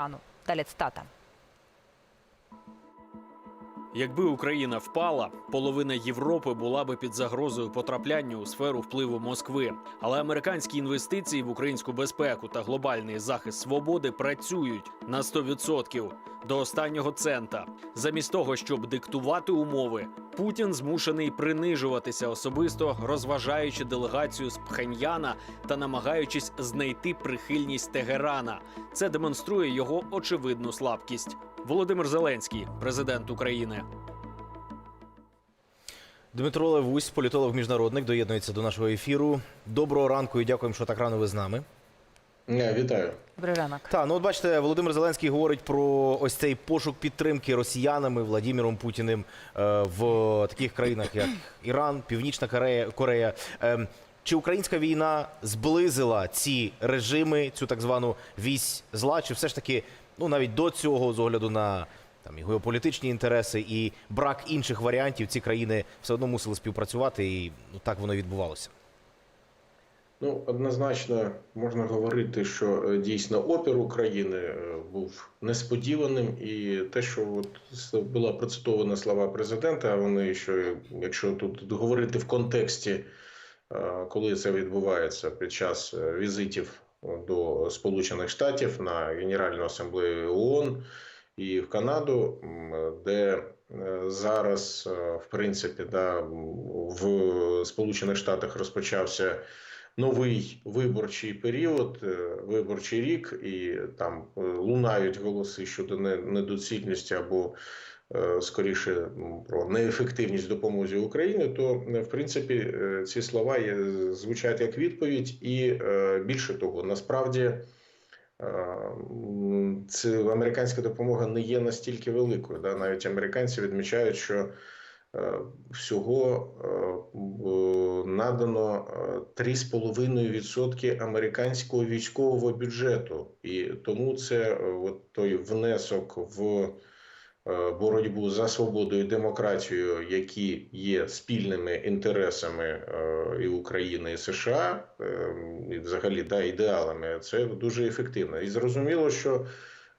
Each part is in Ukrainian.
Ірану. Далі цитата. Якби Україна впала, половина Європи була би під загрозою потрапляння у сферу впливу Москви. Але американські інвестиції в українську безпеку та глобальний захист свободи працюють на 100% до останнього цента. Замість того, щоб диктувати умови, Путін змушений принижуватися особисто, розважаючи делегацію з Пхеньяна та намагаючись знайти прихильність Тегерана. Це демонструє його очевидну слабкість. Володимир Зеленський, президент України. Дмитро Левусь, політолог-міжнародник, доєднується до нашого ефіру. Доброго ранку і дякуємо, що так рано ви з нами. Не, вітаю. Добрий ранок. Та ну от бачите, Володимир Зеленський говорить про ось цей пошук підтримки росіянами Владимиром Путіним е, в таких країнах, як Іран, Північна Корея. Корея. Е, чи українська війна зблизила ці режими, цю так звану вісь зла? Чи все ж таки, ну навіть до цього, з огляду на там і геополітичні інтереси і брак інших варіантів, ці країни все одно мусили співпрацювати, і ну так воно відбувалося. Ну, однозначно можна говорити, що е, дійсно опір України е, був несподіваним, і те, що от була процитована слова президента, вони що якщо тут говорити в контексті, е, коли це відбувається під час візитів до Сполучених Штатів на Генеральну асамблею ООН і в Канаду, де зараз, в принципі, да, в Сполучених Штатах розпочався новий виборчий період, е, виборчий рік, і там е, лунають голоси щодо недоцільності або е, скоріше про неефективність допомозі Україні, то в принципі ці слова звучать як відповідь, і більше того, насправді. Це американська допомога не є настільки великою. Да? Навіть американці відмічають, що всього е, б- надано е, 3,5% американського військового бюджету, і тому це е, от той внесок в е, боротьбу за свободу і демократію, які є спільними інтересами е, і України, і США, е, і взагалі да, ідеалами, це дуже ефективно. І зрозуміло, що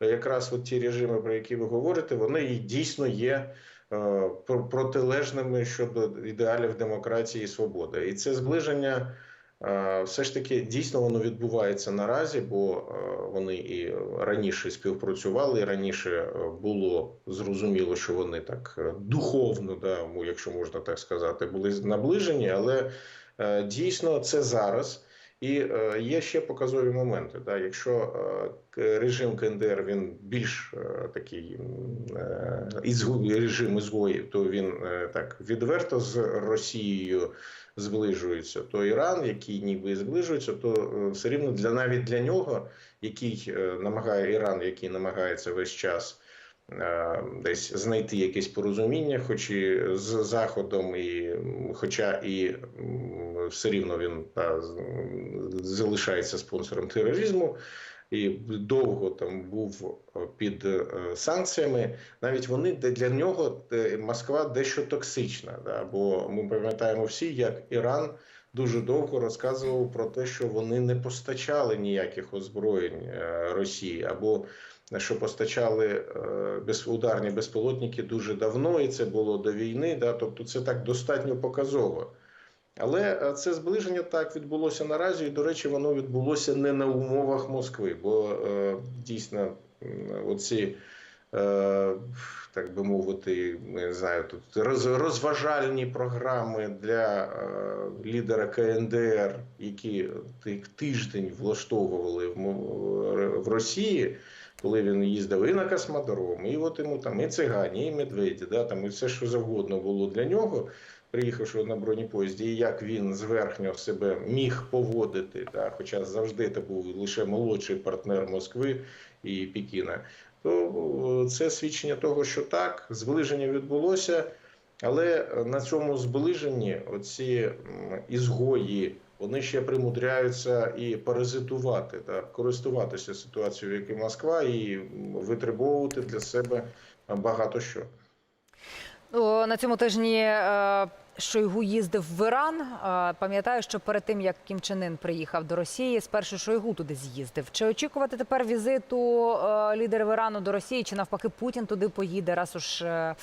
якраз от ті режими, про які ви говорите, вони дійсно є е, протилежними щодо ідеалів демократії і свободи. І це зближення. е, Все ж таки дійсно воно відбувається наразі, бо е, вони і раніше співпрацювали, і раніше е, було зрозуміло, що вони так е, духовно, да, якщо можна так сказати, були наближені, але е, дійсно це зараз. І е, є ще показові моменти. Да? Якщо е, режим КНДР він більш е, такий режим ізгоїв, то він так відверто з Росією зближується, то Іран, який ніби зближується, то все рівно для навіть для нього, який намагає Іран, який намагається весь час. Е, Десь знайти якесь порозуміння, хоч і з заходом, і хоча і все рівно він та, залишається спонсором тероризму і довго там був е, під е, санкціями. Навіть вони для нього Москва дещо токсична. Да? Бо ми пам'ятаємо всі, як Іран дуже довго розказував про те, що вони не постачали ніяких озброєнь Росії або що постачали е, ударні безпілотники дуже давно, і це було до війни. Да? Тобто це так достатньо показово. Але е, це зближення так відбулося наразі, і, до речі, воно відбулося не на умовах Москви, бо е, дійсно оці, е, так би мовити, не знаю, тут роз, розважальні програми для лідера КНДР, які ти- тиждень влаштовували в Росії. Коли він їздив і на космодром, і от йому там і цигані, і медведі, да, там, і все, що завгодно було для нього, приїхавши на бронепоїзді, і як він зверхньо себе міг поводити, да, хоча завжди це був лише молодший партнер Москви і Пекіна, то це свідчення того, що так, зближення відбулося, але на цьому зближенні оці ізгої. Вони ще примудряються і паразитувати, та користуватися ситуацією, як і Москва, і витребовувати для себе багато що. На цьому тижні е, Шойгу їздив в Іран. Е, Пам'ятаю, що перед тим як Кім Чен Ін приїхав до Росії, спершу Шойгу туди з'їздив. Чи очікувати тепер візиту е, лідерів Ірану до Росії, чи навпаки Путін туди поїде? Раз уж е,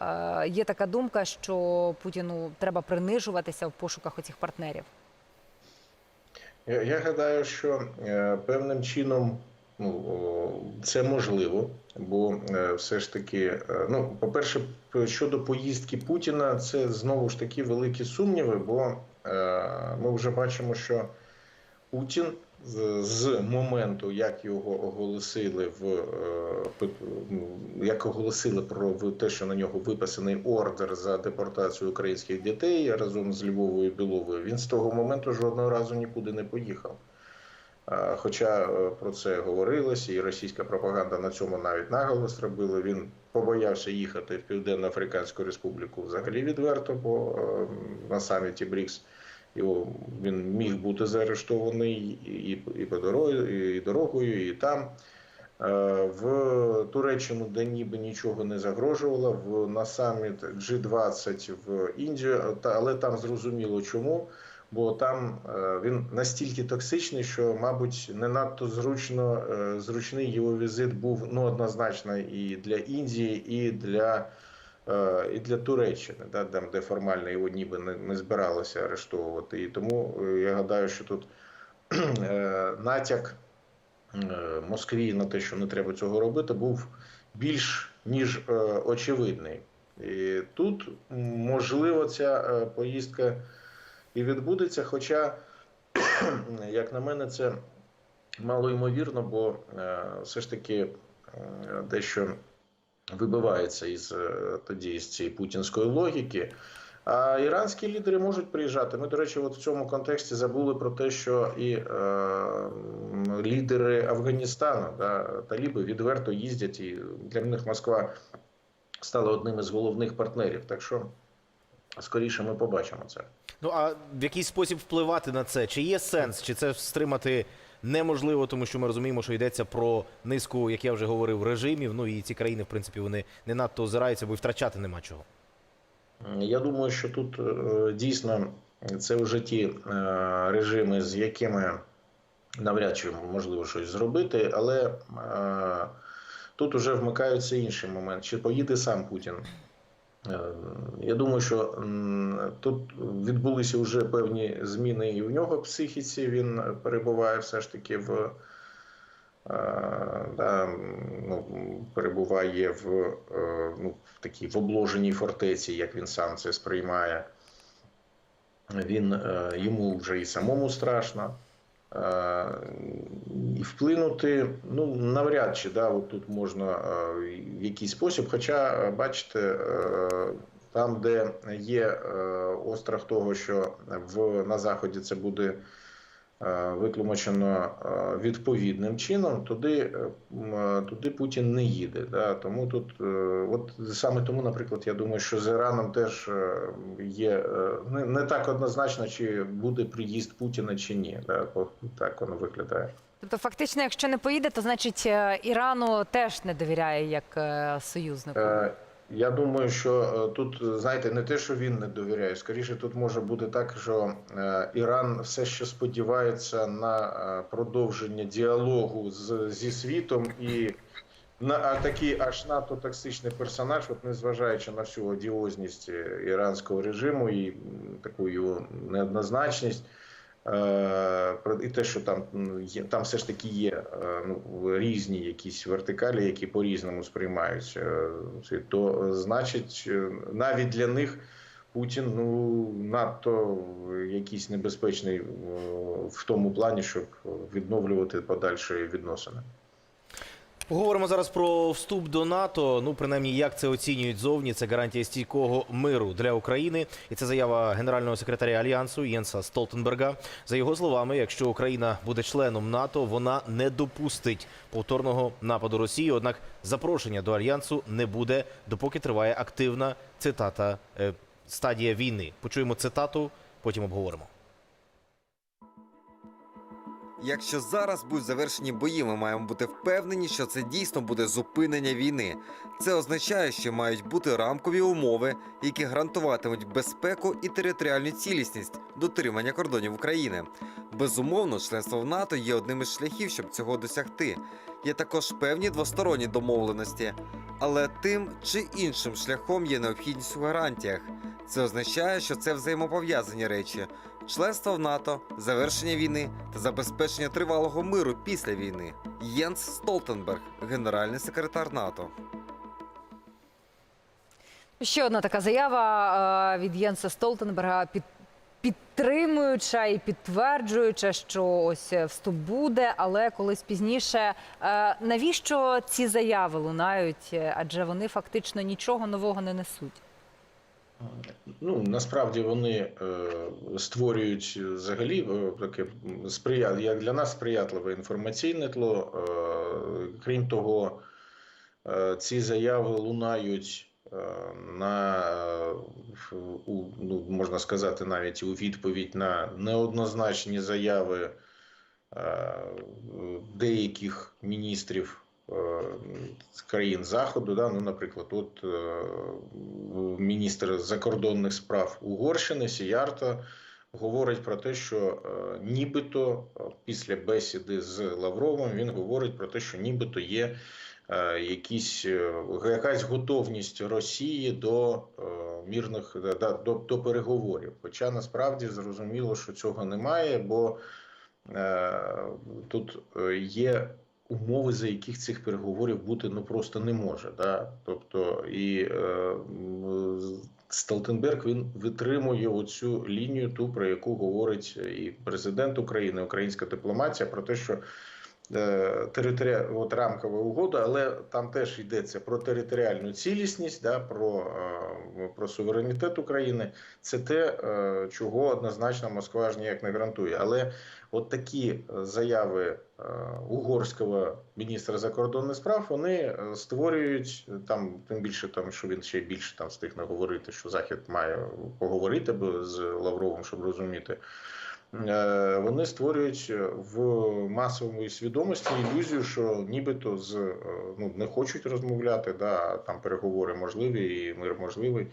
е, є така думка, що Путіну треба принижуватися в пошуках оцих партнерів. Я, я гадаю, що е, певним чином ну, це можливо, бо е, все ж таки, е, ну, по-перше, щодо поїздки Путіна, це знову ж таки великі сумніви, бо е, ми вже бачимо, що Путін з, моменту, як його оголосили в е, ну, як оголосили про те, що на нього виписаний ордер за депортацію українських дітей разом з Львовою Біловою, він з того моменту жодного разу нікуди не поїхав. Хоча е, про це говорилось, і російська пропаганда на цьому навіть наголос робила. Він побоявся їхати в Південно-Африканську Республіку взагалі відверто, бо е, на саміті БРІКС його він міг бути заарештований і, і по дорогою, і дорогою, і там. Е, В Туреччину, де ніби нічого не загрожувало, в на саміт G20 в Індію, та- але там зрозуміло чому. Бо там е, він настільки токсичний, що, мабуть, не надто зручно е, зручний його візит був ну однозначно і для Індії, і для, і для Туреччини, да, там, де формально його ніби не, збиралося арештовувати. І тому е, я гадаю, що тут е, натяк е, Москві на те, що не треба цього робити, був більш ніж е, очевидний. І тут можливо ця е, поїздка і відбудеться. Хоча, як на мене, це мало ймовірно, бо е, все ж таки е, дещо вибивається із е, тоді з цієї путінської логіки. А іранські лідери можуть приїжджати. Ми, до речі, от в цьому контексті забули про те, що і е, лідери Афганістану да, таліби відверто їздять, і для них Москва стала одним із головних партнерів. Так що скоріше ми побачимо це. Ну а в який спосіб впливати на це? Чи є сенс, чи це стримати неможливо, тому що ми розуміємо, що йдеться про низку, як я вже говорив, режимів. Ну і ці країни, в принципі, вони не надто озираються, бо й втрачати нема чого. Я думаю, що тут е, дійсно це вже ті е, режими, з якими навряд чи можливо щось зробити, але е, тут вже вмикається інший момент. Чи поїде сам Путін? Е, Я думаю, що тут відбулися вже певні зміни і в нього в психіці. Він перебуває все ж таки в е, да, ну, перебуває в, е, ну, в такій в обложеній фортеці, як він сам це сприймає. Він йому вже і самому страшно. Е, І вплинути, ну навряд чи да, от тут можна е, в якийсь спосіб. Хоча, е, бачите, е, там, де є е, острах того, що в на заході це буде е, виклумачено е, відповідним чином, туди, е, е, туди Путін не їде. Да? Тому тут, е, от саме тому, наприклад, я думаю, що з Іраном теж е, є е, не, не так однозначно, чи буде приїзд Путіна чи ні. Да? Бо Так воно виглядає. Тобто, фактично, якщо не поїде, то значить е, Ірану теж не довіряє як е, союзнику. Е, Я думаю, що е, тут знаєте, не те, що він не довіряє. Скоріше, тут може бути так, що е, Іран все ще сподівається на е, продовження діалогу з, зі світом і на а такий аж надто токсичний персонаж, от незважаючи на всю одіозність е, іранського режиму і таку його неоднозначність. Е, І те, що там є, там все ж таки є е, ну, різні якісь вертикалі, які по-різному сприймають, е, то значить, навіть для них Путін ну надто якийсь небезпечний в тому плані, щоб відновлювати подальші відносини. Поговоримо зараз про вступ до НАТО. Ну, принаймні, як це оцінюють зовні. Це гарантія стійкого миру для України. І це заява генерального секретаря альянсу Єнса Столтенберга. За його словами, якщо Україна буде членом НАТО, вона не допустить повторного нападу Росії. Однак запрошення до альянсу не буде, допоки триває активна цитата е, стадія війни. Почуємо цитату, потім обговоримо. Якщо зараз будуть завершені бої, ми маємо бути впевнені, що це дійсно буде зупинення війни. Це означає, що мають бути рамкові умови, які гарантуватимуть безпеку і територіальну цілісність дотримання кордонів України. Безумовно, членство в НАТО є одним із шляхів, щоб цього досягти. Є також певні двосторонні домовленості, але тим чи іншим шляхом є необхідність у гарантіях. Це означає, що це взаємопов'язані речі: членство в НАТО, завершення війни та забезпечення тривалого миру після війни. Єнс Столтенберг, генеральний секретар НАТО. Ще одна така заява е, від Єнса Столтенберга під. Підтримуюча і підтверджуюча, що ось е, вступ буде, але колись пізніше. Е, Навіщо ці заяви лунають? Адже вони фактично нічого нового не несуть. Ну насправді вони е, створюють взагалі е, таке сприя... для нас сприятливе інформаційне тло. Е, крім того, ці заяви лунають на ну, можна сказати, навіть у відповідь на неоднозначні заяви деяких міністрів з країн Заходу. Да? Ну, наприклад, от е, міністр закордонних справ Угорщини Сіярто говорить про те, що е, нібито е, після бесіди з Лавровим він говорить про те, що нібито є е, якісь, е, якась готовність Росії до е, мірних до, до переговорів. Хоча насправді зрозуміло, що цього немає, бо е, тут е, є умови, за яких цих переговорів бути ну просто не може. Да? Тобто і е, м, Столтенберг він витримує оцю лінію, ту про яку говорить і президент України, українська дипломатія, про те, що е, територіа... от рамкова угода, але там теж йдеться про територіальну цілісність, да, про, е, про суверенітет України. Це те, е, чого однозначно Москва ж ніяк не гарантує. Але от такі заяви угорського міністра закордонних справ вони створюють там, тим більше там, що він ще більше там встиг наговорити, що Захід має поговорити з Лавровим, щоб розуміти. Е, Вони створюють в масовій свідомості ілюзію, що нібито з е, ну не хочуть розмовляти, да, там переговори можливі і мир можливий.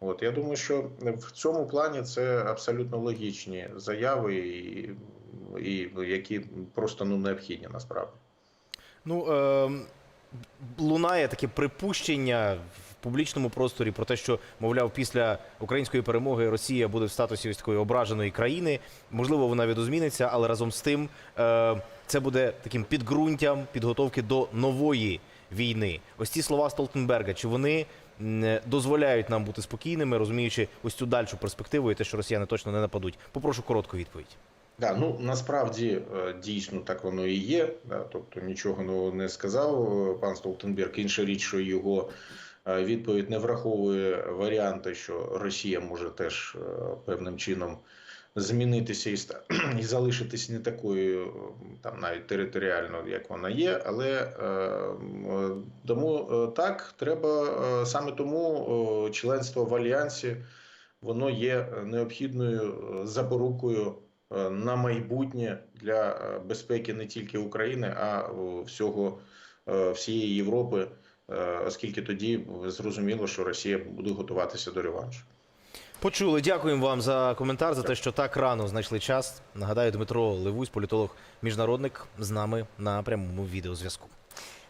От я думаю, що в цьому плані це абсолютно логічні заяви, і, і які просто ну необхідні насправді. Ну, е, лунає таке припущення публічному просторі про те, що, мовляв, після української перемоги Росія буде в статусі ось такої ображеної країни. Можливо, вона відозміниться, але разом з тим е, це буде таким підґрунтям підготовки до нової війни. Ось ці слова Столтенберга, чи вони дозволяють нам бути спокійними, розуміючи ось цю дальшу перспективу і те, що росіяни точно не нападуть? Попрошу коротку відповідь. Да, ну насправді е, дійсно так воно і є. Да, тобто нічого нового не сказав е, пан Столтенберг. Інша річ, що його відповідь не враховує варіанти, що Росія може теж е, певним чином змінитися і і залишитись не такою, е, там навіть територіально, як вона є. Але е, тому е, так треба е, саме тому е, членство в альянсі воно є необхідною е, запорукою е, на майбутнє для е, безпеки не тільки України, а е, всього е, всієї Європи, е, оскільки тоді зрозуміло, що Росія буде готуватися до реваншу. Почули. Дякуємо вам за коментар, за те, що так рано знайшли час. Нагадаю, Дмитро Левусь, політолог, міжнародник, з нами на прямому відеозв'язку.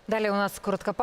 Далі у нас коротка